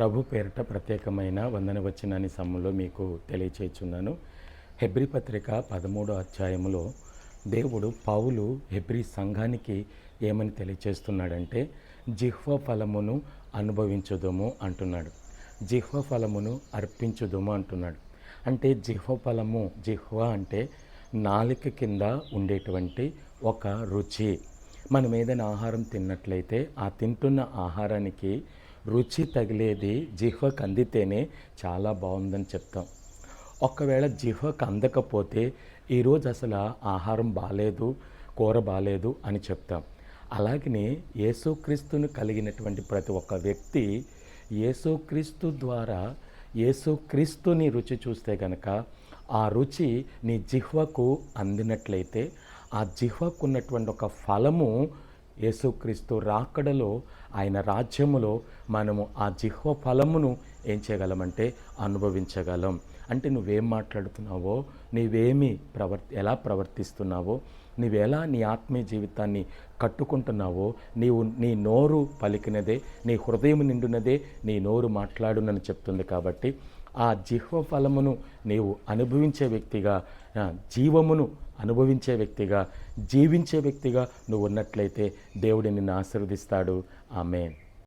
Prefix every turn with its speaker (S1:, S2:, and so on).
S1: ప్రభు పేరిట ప్రత్యేకమైన వందన వచ్చినాని సమయంలో మీకు తెలియచేస్తున్నాను హెబ్రి పత్రిక పదమూడో అధ్యాయములో దేవుడు పౌలు హెబ్రి సంఘానికి ఏమని తెలియచేస్తున్నాడంటే జిహ్వ ఫలమును అనుభవించుదము అంటున్నాడు. జిహ్వ ఫలమును అర్పించుదము అంటున్నాడు. అంటే జిహ్వ ఫలము జిహ్వ అంటే నాలిక కింద ఉండేటువంటి ఒక రుచి. మనం ఏదైనా ఆహారం తిన్నట్లయితే ఆ తింటున్న ఆహారానికి రుచి తగిలేది జిహ్వకు అందితేనే చాలా బాగుందని చెప్తాం. ఒకవేళ జిహ్వకు అందకపోతే ఈరోజు అసలు ఆహారం బాగాలేదు కూర బాగాలేదు అని చెప్తాం. అలాగనే యేసుక్రీస్తును కలిగినటువంటి ప్రతి ఒక్క వ్యక్తి యేసుక్రీస్తు ద్వారా యేసుక్రీస్తుని రుచి చూస్తే గనక ఆ రుచి నీ జిహ్వకు అందినట్లయితే ఆ జిహ్వకు ఉన్నటువంటి ఒక ఫలము యేసుక్రీస్తు రాకడలో ఆయన రాజ్యములో మనము ఆ జిహ్వ ఫలమును ఏం చేయగలమంటే అనుభవించగలం. అంటే నువ్వేం మాట్లాడుతున్నావో నీవేమి ప్రవర్ ఎలా ప్రవర్తిస్తున్నావో నీవెలా నీ ఆత్మీయ జీవితాన్ని కట్టుకుంటున్నావో నీవు నీ నోరు పలికినదే నీ హృదయం నిండునదే నీ నోరు మాట్లాడునని చెప్తుంది కాబట్టి ఆ జిహ్వ ఫలమును నీవు అనుభవించే వ్యక్తిగా జీవమును అనుభవించే వ్యక్తిగా జీవించే వ్యక్తిగా నువ్వు ఉన్నట్లయితే దేవుడు నిన్ను ఆశీర్వదిస్తాడు. ఆమె